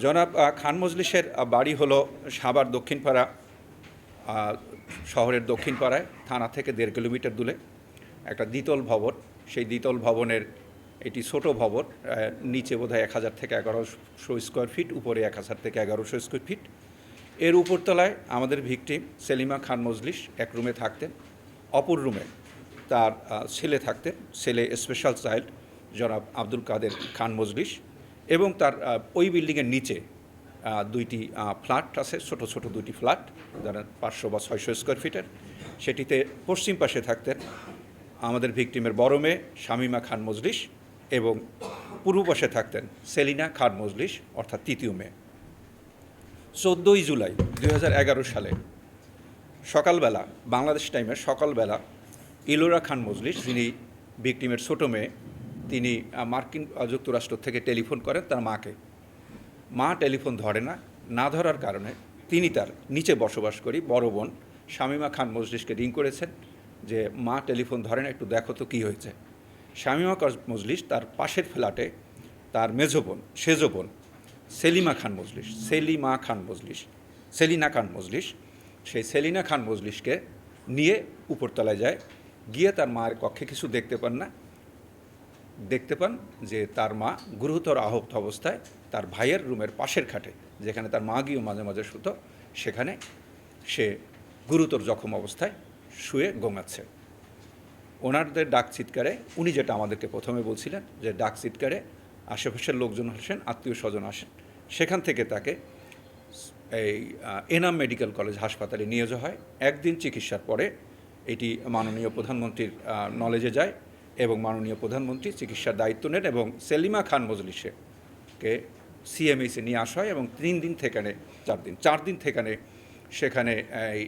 জনাব খান মজলিসের বাড়ি হলো সাভার দক্ষিণপাড়া শহরের দক্ষিণপাড়ায়, থানা থেকে দেড় কিলোমিটার দূরে। একটা দ্বিতল ভবন, সেই দ্বিতল ভবনের এটি ছোট ভবন নিচে বোধহয় এক হাজার থেকে এগারোশো স্কোয়ার ফিট, উপরে এক হাজার থেকে এগারোশো স্কোয়ার ফিট। এর উপরতলায় আমাদের ভিকটিম সেলিমা খান মজলিস এক রুমে থাকতেন, অপর রুমে তার ছেলে থাকতেন, ছেলে স্পেশাল চাইল্ড জনাব আব্দুল কাদের খান মজলিস। এবং তার ওই বিল্ডিংয়ের নিচে দুইটি ফ্ল্যাট আছে, ছোট ছোট দুইটি ফ্ল্যাট, যারা পাঁচশো বা ছয়শো স্কোয়ার ফিটের সেটিতে পশ্চিম পাশে থাকতেন আমাদের ভিকটিমের বড় মেয়ে শামিমা খান মজলিস এবং পূর্ব পাশে থাকতেন সেলিনা খান মজলিস অর্থাৎ তৃতীয় মেয়ে। চোদ্দোই জুলাই দু হাজার এগারো সালে সকালবেলা, বাংলাদেশ টাইমের সকালবেলা ইলোরা খান মজলিস যিনি ভিকটিমের ছোট মেয়ে তিনি মার্কিন যুক্তরাষ্ট্র থেকে টেলিফোন করেন তার মাকে। মা টেলিফোন ধরে না না ধরার কারণে তিনি তার নিচে বসবাস করি, বড় বোন। শামিমা খান মজলিসকে রিং করেছেন যে, মা টেলিফোন ধরে না, একটু দেখো তো কী হয়েছে। শামিমা মজলিস তার পাশের ফ্ল্যাটে তার মেজো বোন, সেজো বোন, সেলিমা খান মজলিস, সেলিমা খান মজলিস, সেলিনা খান মজলিস। সেই সেলিনা খান মজলিসকে নিয়ে উপরতলায় যায়। গিয়ে তার মায়ের কক্ষে কিছু দেখতে পান না। দেখতে পান যে তার মা গুরুতর আহত অবস্থায় তার ভাইয়ের রুমের পাশের খাটে, যেখানে তার মা গিয়েও মাঝে মাঝে শুতো, সেখানে সে গুরুতর জখম অবস্থায় শুয়ে গোঙাচ্ছে ওনারদের ডাক চিৎকারে উনি যেটা আমাদেরকে প্রথমে বলছিলেন, যে ডাক চিৎকারে আশেপাশের লোকজন আসেন, আত্মীয় স্বজন আসেন, সেখান থেকে তাকে এই এনাম মেডিকেল কলেজ হাসপাতালে নিয়ে যাওয়া হয়। একদিন চিকিৎসার পরে এটি মাননীয় প্রধানমন্ত্রীর নলেজে যায়। এবং মাননীয় প্রধানমন্ত্রী চিকিৎসার দায়িত্ব নেন এবং সেলিমা খান মজলিসে কে সিএমএসে নিয়ে আসা হয় এবং তিন দিন থেকানে, চার দিন চার দিন থেকানে সেখানে এই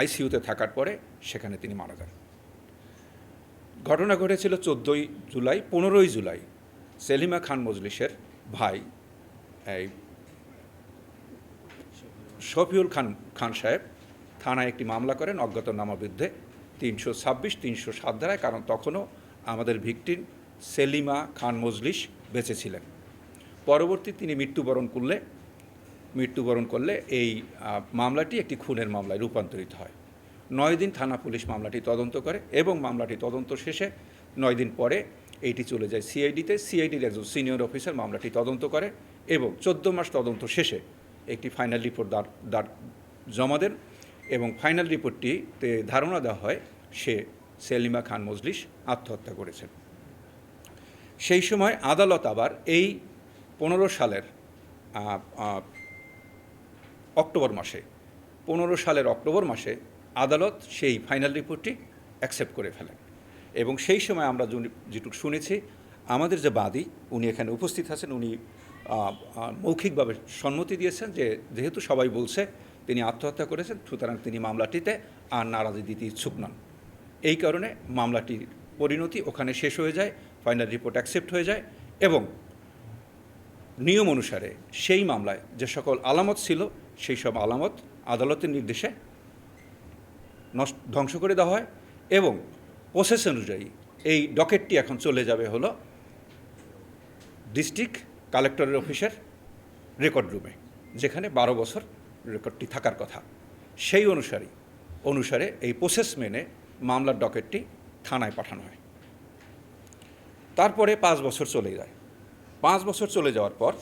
আইসিইউতে থাকার পরে সেখানে তিনি মারা যান। ঘটনা ঘটেছিল চোদ্দোই জুলাই, পনেরোই জুলাই। সেলিমা খান মজলিসের ভাই, এই শফিউল খান খান সাহেব থানায় একটি মামলা করেন অজ্ঞাতনামা বিরুদ্ধে। তিনশো ছাব্বিশ, তিনশো সাত ধারায় কারণ তখনও আমাদের ভিকটিম সেলিমা খান মজলিস বেঁচে ছিলেন পরবর্তী তিনি মৃত্যুবরণ করলে মৃত্যুবরণ করলে এই মামলাটি একটি খুনের মামলায় রূপান্তরিত হয়। নয় দিন থানা পুলিশ মামলাটি তদন্ত করে এবং মামলাটি তদন্ত শেষে নয় দিন পরে এইটি চলে যায় সিআইডিতে। সিআইডির একজন সিনিয়র অফিসার মামলাটি তদন্ত করে এবং চোদ্দ মাস তদন্ত শেষে একটি ফাইনাল রিপোর্ট দাঁড় দাঁড় জমা দেন। এবং ফাইনাল রিপোর্টটিতে ধারণা দেওয়া হয় সে সেলিমা খান মজলিস আত্মহত্যা করেছেন। সেই সময় আদালত আবার এই পনেরো সালের অক্টোবর মাসে, পনেরো সালের অক্টোবর মাসে আদালত সেই ফাইনাল রিপোর্টটি অ্যাকসেপ্ট করে ফেলেন। এবং সেই সময় আমরা যেটুকু শুনেছি, আমাদের যে বাদী, উনি এখানে উপস্থিত আছেন, উনি মৌখিকভাবে সম্মতি দিয়েছেন যে যেহেতু সবাই বলছে তিনি আত্মহত্যা করেছেন, সুতরাং তিনি মামলাটিতে আর নারাজি দিতে ইচ্ছুক নন। এই কারণে মামলাটির পরিণতি ওখানে শেষ হয়ে যায় ফাইনাল রিপোর্ট অ্যাকসেপ্ট হয়ে যায় এবং নিয়ম অনুসারে সেই মামলায় যে সকল আলামত ছিল, সেই সব আলামত আদালতের নির্দেশে নষ্ট, ধ্বংস করে দেওয়া হয় এবং প্রসেস অনুযায়ী এই ডকেটটি এখন চলে যাবে হলো ডিস্ট্রিক্ট কালেক্টরের অফিসের রেকর্ড রুমে, যেখানে বারো বছর রেকর্ডটি থাকার কথা। সেই অনুসারে অনুসারে এই প্রসেস মেনে মামলার ডকেটটি থানায় পাঠানো হয়। তারপরে পাঁচ বছর চলে যায়। পাঁচ বছর চলে যাওয়ার পর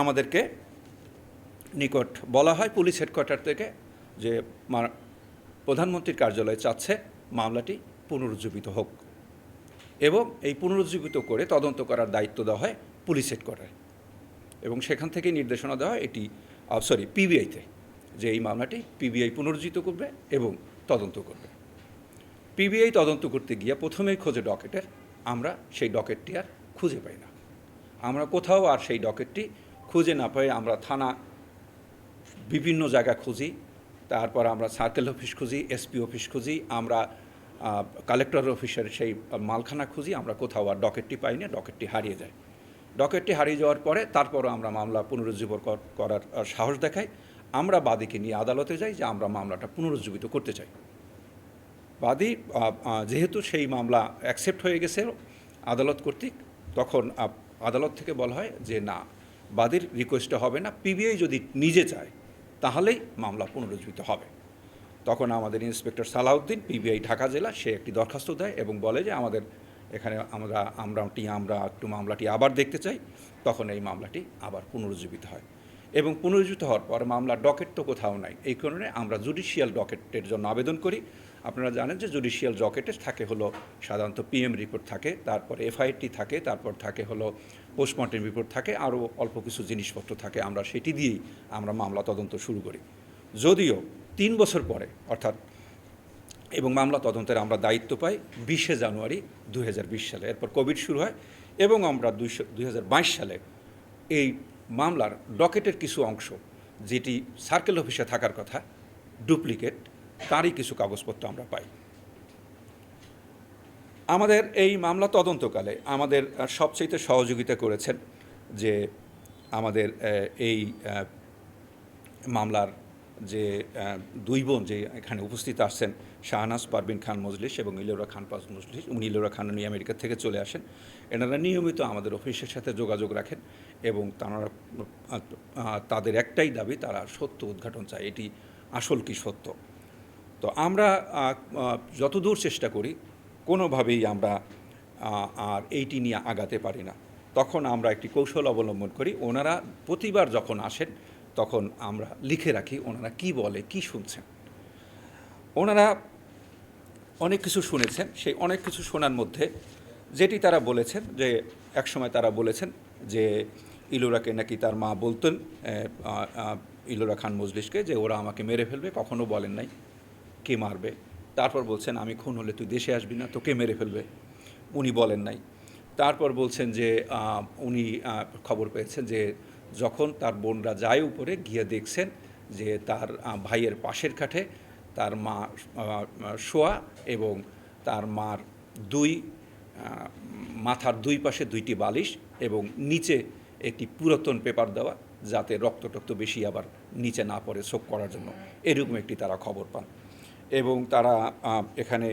আমাদেরকে নিকট বলা হয় পুলিশ হেডকোয়ার্টার থেকে যে প্রধানমন্ত্রীর কার্যালয় চাচ্ছে মামলাটি পুনরুজ্জীবিত হোক। এবং এই পুনরুজ্জীবিত করে তদন্ত করার দায়িত্ব দেওয়া হয় পুলিশ হেডকোয়ার্টারে। এবং সেখান থেকে নির্দেশনা দেওয়া এটি সরি পিবিআইতে যে এই মামলাটি পিবিআই পুনরুজ্জীবিত করবে এবং তদন্ত করবে। পিবিআই তদন্ত করতে গিয়ে প্রথমেই খোঁজে ডকেটের, আমরা সেই ডকেটটি আর খুঁজে পাই না। আমরা কোথাও আর সেই ডকেটটি খুঁজে না পাই আমরা থানা বিভিন্ন জায়গা খুঁজি, তারপর আমরা সার্কেল অফিস খুঁজি এসপি অফিস খুঁজি, আমরা কালেক্টর অফিসের সেই মালখানা খুঁজি, আমরা কোথাও আর ডকেটটি পাই না ডকেটটি হারিয়ে যায়। ডকেটটি হারিয়ে যাওয়ার পরে তারপরও আমরা মামলা পুনরুজ্জীবন কর- করার সাহস দেখাই। আমরা বাদীকে নিয়ে আদালতে যাই, যে আমরা মামলাটা পুনরুজ্জীবিত করতে চাই। বাদী যেহেতু সেই মামলা অ্যাকসেপ্ট হয়ে গেছে আদালত কর্তৃক, তখন আদালত থেকে বলা হয় যে না, বাদীর রিকোয়েস্টটা হবে না পিবিআই যদি নিজে চায়, তাহলেই মামলা পুনরুজ্জীবিত হবে। তখন আমাদের ইন্সপেক্টর সালাউদ্দিন পিবিআই ঢাকা জেলা, সে একটি দরখাস্ত দেয় এবং বলে যে আমাদের এখানে আমরা আমরাটি আমরা একটু মামলাটি আবার দেখতে চাই, তখন এই মামলাটি আবার পুনরুজ্জীবিত হয়। এবং পুনরুজ্জীবিত হওয়ার পর মামলার ডকেট তো কোথাও নাই। এই কারণে আমরা জুডিশিয়াল ডকেটের জন্য আবেদন করি। আপনারা জানেন যে জুডিশিয়াল ডকেটে থাকে হলো সাধারণত পিএম রিপোর্ট থাকে, তারপর এফআইটি থাকে, তারপর থাকে হলো পোস্টমর্টেম রিপোর্ট থাকে, আরও অল্প কিছু জিনিসপত্র থাকে, আমরা সেটি দিয়েই আমরা মামলা তদন্ত শুরু করি। যদিও তিন বছর পরে, অর্থাৎ এবং মামলা তদন্তের আমরা দায়িত্ব পাই বিশে জানুয়ারি দু হাজার বিশ সালে। এরপর কোভিড শুরু হয় এবং আমরা দুইশো দুই সালে এই মামলার ডকেটের কিছু অংশ, যেটি সার্কেল অফিসে থাকার কথা, ডুপ্লিকেট, তারই কিছু কাগজপত্র আমরা পাই। আমাদের এই মামলা তদন্তকালে আমাদের সবচেয়ে সহযোগিতা করেছেন যে আমাদের এই মামলার যে দুই বোন যে এখানে উপস্থিত আসছেন, শাহনাজ পারবিন খান মজলিস এবং ইলোরা খান পাস মজলিস, উনি ইলোরা খান উনি আমেরিকা থেকে চলে আসেন। এনারা নিয়মিত আমাদের অফিসের সাথে যোগাযোগ রাখেন এবং তারা তাদের একটাই দাবি, তারা সত্য উদ্ঘাটন চায়। এটি আসল কি সত্য? তো আমরা যতদূর চেষ্টা করি, কোনোভাবেই আমরা আর এইটি নিয়ে আগাতে পারি না। তখন আমরা একটি কৌশল অবলম্বন করি। ওনারা প্রতিবার যখন আসেন তখন আমরা লিখে রাখি ওনারা কি বলে, কি শুনছেন। ওনারা অনেক কিছু শুনেছেন, সেই অনেক কিছু শোনার মধ্যে যেটি তারা বলেছেন, যে একসময় তারা বলেছেন যে ইলোরাকে নাকি তার মা বলতেন ইলোরা খান মজলিসকে যে ওরা আমাকে মেরে ফেলবে, কখনো বলেন নাই কে মারবে। তারপর বলছেন, আমি খুন হলে তুই দেশে আসবি না, তোকে মেরে ফেলবে। উনি বলেন নাই। তারপর বলছেন যে উনি খবর পেয়েছেন যে যখন তার বোনরা যায় উপরে, গিয়ে দেখছেন যে তার ভাইয়ের পাশের কাঠে তার মা শোয়া এবং তার মার দুই মাথার দুই পাশে দুইটি বালিশ এবং নিচে একটি পুরাতন পেপার দেওয়া যাতে রক্ত টক্ত বেশি আবার নিচে না পড়ে শোক করার জন্য। এরকম একটি তারা খবর পান। এবং তারা এখানে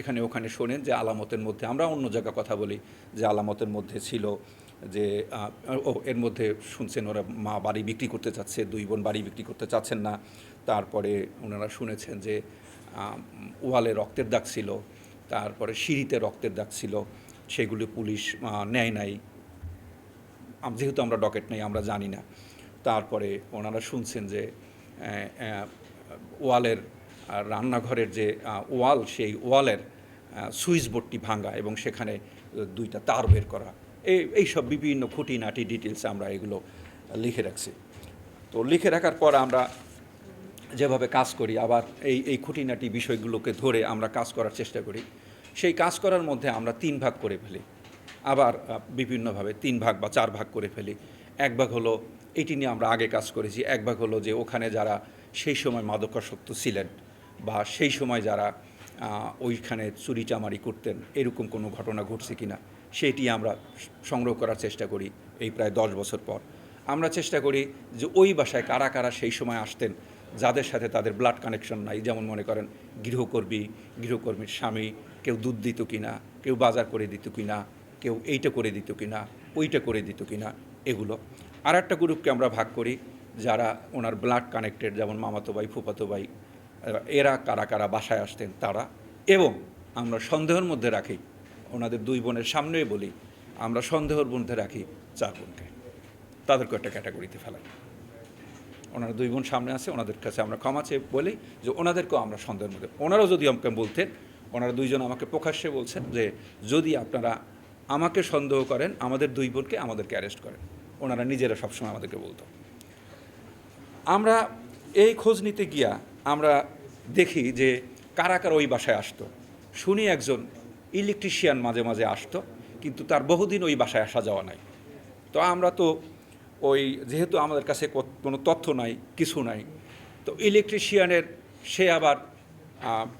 এখানে ওখানে শোনেন যে আলামতের মধ্যে, আমরা অন্য জায়গায় কথা বলি যে আলামতের মধ্যে ছিল যে ও, এর মধ্যে শুনছেন ওরা মা বাড়ি বিক্রি করতে চাচ্ছে, দুই বোন বাড়ি বিক্রি করতে চাচ্ছেন না। তারপরে ওনারা শুনেছেন যে ওয়ালে রক্তের দাগ ছিল, তারপরে সিঁড়িতে রক্তের দাগ ছিল, সেগুলি পুলিশ নেয় নাই। যেহেতু আমরা ডকেট নেই, আমরা জানি না। তারপরে ওনারা শুনছেন যে ওয়ালের রান্নাঘরের যে ওয়াল, সেই ওয়ালের সুইচ বোর্ডটি ভাঙা এবং সেখানে দুইটা তার বের করা। এই এইসব বিভিন্ন খুঁটিনাটি ডিটেলস আমরা এগুলো লিখে রাখছি। তো লিখে রাখার পর আমরা যেভাবে কাজ করি, আবার এই এই খুঁটিনাটি বিষয়গুলোকে ধরে আমরা কাজ করার চেষ্টা করি। সেই কাজ করার মধ্যে আমরা তিন ভাগ করে ফেলি। আবার বিভিন্নভাবে তিন ভাগ বা চার ভাগ করে ফেলি। এক ভাগ হলো, এটি নিয়ে আমরা আগে কাজ করেছি। এক ভাগ হলো যে, ওখানে যারা সেই সময় মাদকাসক্ত ছিলেন বা সেই সময় যারা ওইখানে চুরি চামারি করতেন, এরকম কোনো ঘটনা ঘটছে কি না সেটি আমরা সংগ্রহ করার চেষ্টা করি এই প্রায় দশ বছর পর। আমরা চেষ্টা করি যে ওই বাসায় কারা কারা সেই সময় আসতেন, যাদের সাথে তাদের ব্লাড কানেকশন নাই, যেমন মনে করেন গৃহকর্মী, গৃহকর্মীর স্বামী, কেউ দুধ দিত কিনা, কেউ বাজার করে দিত কিনা, কেউ এইটা করে দিত কিনা, ওইটা করে দিত কিনা, এগুলো। আর একটা গ্রুপকে আমরা ভাগ করি, যারা ওনার ব্লাড কানেক্টেড যেমন মামাতো ভাই, ফুফাতো ভাই এরা কারা কারা বাসায় আসতেন তারা। এবং আমরা সন্দেহের মধ্যে রাখি, ওনাদের দুই বোনের সামনেই বলি, আমরা সন্দেহের মধ্যে রাখি চার বোনকে। তাদেরকে একটা ক্যাটাগরিতে ফেলাই। ওনারা দুই বোন সামনে আছে, ওনাদের কাছে আমরা ক্ষমা চেয়ে বলি যে ওনাদেরকেও আমরা সন্দেহের মধ্যে ওনারাও যদি আমাকে বলতেন, ওনারা দুইজন আমাকে প্রকাশ্যে বলছেন যে যদি আপনারা আমাকে সন্দেহ করেন, আমাদের দুই বোনকে আমাদেরকে অ্যারেস্ট করেন। ওনারা নিজেরা সবসময় আমাদেরকে বলতো। আমরা এই খোঁজ নিতে গিয়া আমরা দেখি যে কারা কারা ওই বাসায় আসতো। শুনি একজন ইলেকট্রিশিয়ান মাঝে মাঝে আসতো, কিন্তু তার বহুদিন ওই বাসায় আসা যাওয়া নাই। তো আমরা তো ওই যেহেতু আমাদের কাছে কোনো তথ্য নাই, কিছু নাই, তো ইলেকট্রিশিয়ানের সে আবার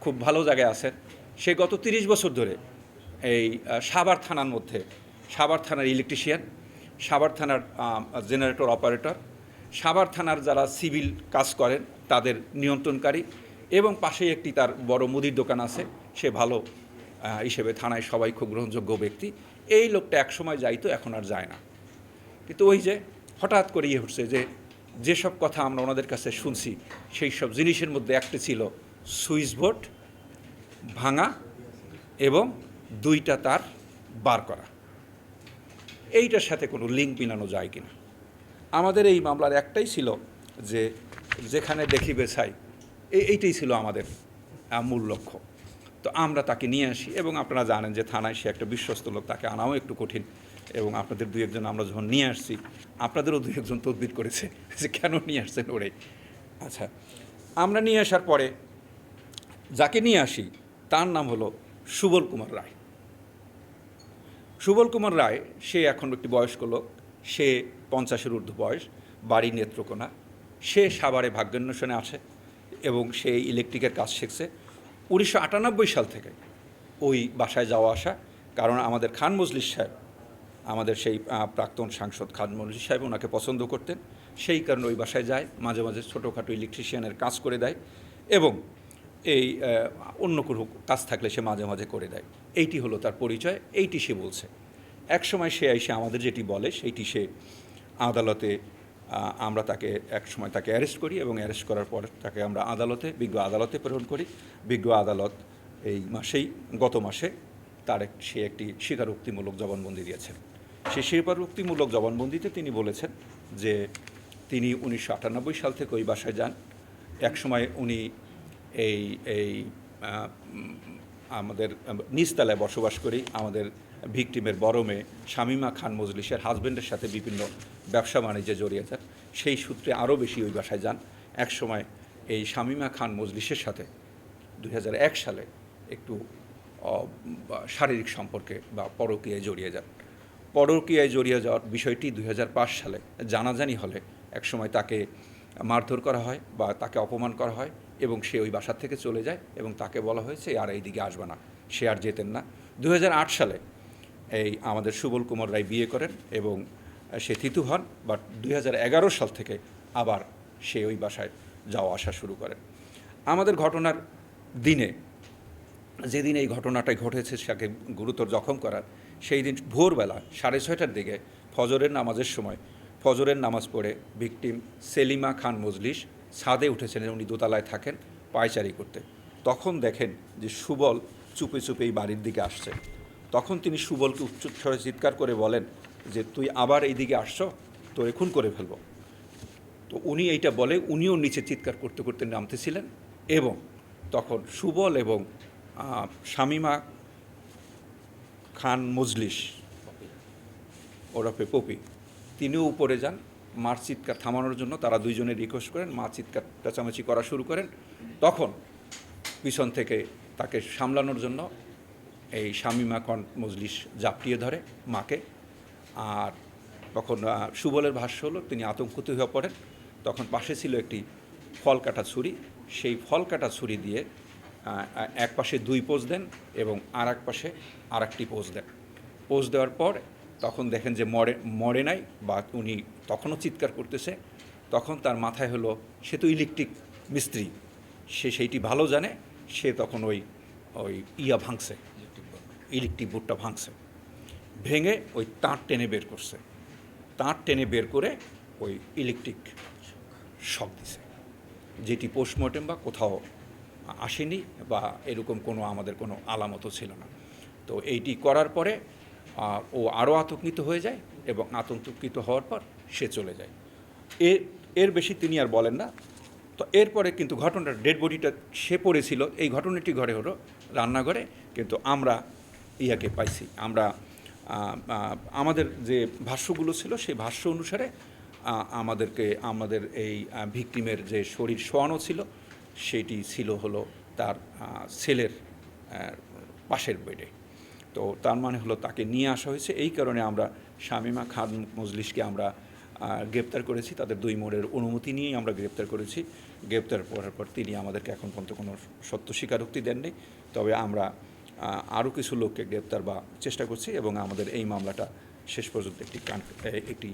খুব ভালো জায়গায় আছে। সে গত তিরিশ বছর ধরে এই সাভার থানার মধ্যে, সাভার থানার ইলেকট্রিশিয়ান, সাভার থানার জেনারেটর অপারেটর সাভার থানার যারা সিভিল কাজ করেন, তাদের নিয়ন্ত্রণকারী এবং পাশেই একটি তার বড় মুদির দোকান আছে, সে ভালো হিসেবে থানায় সবাই খুব গ্রহণযোগ্য ব্যক্তি। এই লোকটা এক সময় যাইতো, এখন আর যায় না। কিন্তু ওই যে হঠাৎ করে ইয়ে হচ্ছে যে, যেসব কথা আমরা ওনাদের কাছে শুনছি, সেই সব জিনিসের মধ্যে একটা ছিল সুইচ বোর্ড, ভাঙা এবং দুইটা তার বার করা। এইটার সাথে কোনো লিঙ্ক মিলানো যায় কিনা? আমাদের এই মামলার একটাই ছিল যে যেখানে দেখিবে ছাই এই এইটাই ছিল আমাদের মূল লক্ষ্য। তো আমরা তাকে নিয়ে আসি এবং আপনারা জানেন যে থানায় সে একটা বিশ্বস্ত লোক, তাকে আনাও একটু কঠিন এবং আপনাদের দুই একজন আমরা যখন নিয়ে আসছি, আপনাদেরও দুই একজন তদবির করেছে যে কেন নিয়ে আসছেন ওরে। আচ্ছা আমরা নিয়ে আসার পরে যাকে নিয়ে আসি, তার নাম হলো সুবল কুমার রায়। সুবল কুমার রায়, সে এখন একটি বয়স্ক লোক সে পঞ্চাশের ঊর্ধ্ব বয়স বাড়ি নেত্রকোনা। সে সাভারে ভাগ্যান্বেষণে আছে এবং সে ইলেকট্রিকের কাজ শিখছে। উনিশশো আটানব্বই সাল থেকে ওই বাসায় যাওয়া আসা, কারণ আমাদের খান মজলিস সাহেব, আমাদের সেই প্রাক্তন সাংসদ খান মজলিস সাহেব ওনাকে পছন্দ করতেন। সেই কারণে ওই বাসায় যায়, মাঝে মাঝে ছোটোখাটো ইলেকট্রিশিয়ানের কাজ করে দেয় এবং এই অন্য কোনো কাজ থাকলে সে মাঝে মাঝে করে দেয়। এইটি হলো তার পরিচয়, এইটি সে বলছে। এক সময় সে এসে আমাদের যেটি বলে, সেইটি সে আদালতে আমরা তাকে এক সময় তাকে অ্যারেস্ট করি এবং অ্যারেস্ট করার পর তাকে আমরা আদালতে, বিজ্ঞ আদালতে প্রেরণ করি। বিজ্ঞ আদালত এই মাসেই, গত মাসে তার এক, সে একটি স্বীকারোক্তিমূলক জবানবন্দি দিয়েছেন। সেই স্বীকারোক্তিমূলক জবানবন্দিতে তিনি বলেছেন যে তিনি উনিশশো আটানব্বই সাল থেকে ওই বাসায় যান। এক সময় উনি এই এই আমাদের নিচতলায় বসবাস করি। আমাদের ভিকটিমের বড় মেয়ে শামিমা খান মজলিসের হাজব্যান্ডের সাথে বিভিন্ন ব্যবসা বাণিজ্যে জড়িয়ে যান। সেই সূত্রে আরও বেশি ওই বাসায় যান। এক সময় এই শামিমা খান মজলিসের সাথে দু হাজার এক সালে একটু শারীরিক সম্পর্কে বা পরকীয়ায় জড়িয়ে যান। পরকীয়ায় জড়িয়ে যাওয়ার বিষয়টি দুই হাজার পাঁচ সালে জানাজানি হলে একসময় তাকে মারধর করা হয় বা তাকে অপমান করা হয়। এবং সে ওই বাসার থেকে চলে যায় এবং তাকে বলা হয়েছে, আর এইদিকে আসবে না, সে আর যেতেন না। দু হাজার আট সালে এই আমাদের সুবল কুমার রায় বিয়ে করেন এবং সে থিতু হন, বাট দুই হাজার এগারো সাল থেকে আবার সে ওই বাসায় যাওয়া আসা শুরু করেন। আমাদের ঘটনার দিনে, যেদিন এই ঘটনাটা ঘটেছে তাকে গুরুতর জখম করার, সেই দিন ভোরবেলা সাড়ে ছয়টার দিকে ফজরের নামাজের সময় ফজরের নামাজ পড়ে ভিকটিম সেলিমা খান মজলিস ছাদে উঠেছেন উনি দোতলায় থাকেন পায়চারি করতে। তখন দেখেন যে সুবল চুপে চুপে এই বাড়ির দিকে আসছে। তখন তিনি সুবলকে উচ্চস্বরে চিৎকার করে বলেন যে, তুই আবার এই দিকে আসছো? তোরে খুন করে ফেলব। তো উনি এইটা বলে, উনিও নিচে চিৎকার করতে করতে নামতেছিলেন এবং তখন সুবল এবং শামিমা খান মজলিস, ওরফে পপি, তিনিও উপরে যান। মার চিৎকার থামানোর জন্য তারা দুইজনে রিকোয়েস্ট করেন, মা চিৎকার চেঁচামেচি করা শুরু করেন। তখন পিছন থেকে তাকে সামলানোর জন্য এই শামিমা খান মজলিস জাপটিয়ে ধরে মাকে। আর তখন সুবলের ভাষ্য হলো, তিনি আতঙ্কিত হয়ে পড়েন। তখন পাশে ছিল একটি ফল কাটা ছুরি। সেই ফল কাটা ছুরি দিয়ে এক পাশে দুই পোজ দেন এবং আর এক পাশে আর একটি পোজ দেন। পোজ দেওয়ার পর তখন দেখেন যে মরে মরে নাই বা উনি তখনও চিৎকার করতেছে, তখন তার মাথায় হলো, সে তো ইলেকট্রিক মিস্ত্রি, সে সেইটি ভালো জানে, সে তখন ওই ওই ইয়া ভাঙছে, ইলেকট্রিক বোর্ডটা ভাঙছে। ভেঙে ওই তার টেনে বের করছে। তার টেনে বের করে ওই ইলেকট্রিক শক দিছে, যেটি পোস্টমর্টেম বা কোথাও আসেনি বা এরকম কোনো আমাদের কোনো আলামতও ছিল না। তো এইটি করার পরে ও আরও আতঙ্কিত হয়ে যায় এবং আতঙ্কিত হওয়ার পর সে চলে যায়। এর এর বেশি তিনি আর বলেন না। তো এরপরে কিন্তু ঘটনাটা, ডেড বডিটা সে পড়েছিল। এই ঘটনাটি ঘরে হলো রান্নাঘরে, কিন্তু আমরা ইয়াকে পাইছি। আমরা আমাদের যে ভাষ্যগুলো ছিল, সেই ভাষ্য অনুসারে আমাদেরকে, আমাদের এই ভিকটিমের যে শরীর শোয়ানো ছিল, সেটি ছিল হলো তার ছেলের পাশের বেডে। তো তার মানে হলো তাকে নিয়ে আসা হয়েছে। এই কারণে আমরা শামিমা খান মজলিসকে আমরা গ্রেপ্তার করেছি, তাদের দুই মোড়ের অনুমতি নিয়েই আমরা গ্রেপ্তার করেছি। গ্রেপ্তার করার পর তিনি আমাদেরকে এখন পর্যন্ত কোনো সত্য স্বীকারোক্তি দেননি। তবে আমরা আরও কিছু লোককে গ্রেপ্তার বা চেষ্টা করছি এবং আমাদের এই মামলাটা শেষ পর্যন্ত একটি কান একটি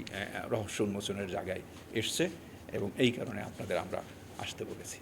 রহস্য উন্মোচনের জায়গায় এসছে এবং এই কারণে আপনাদের আমরা আসতে বলেছি।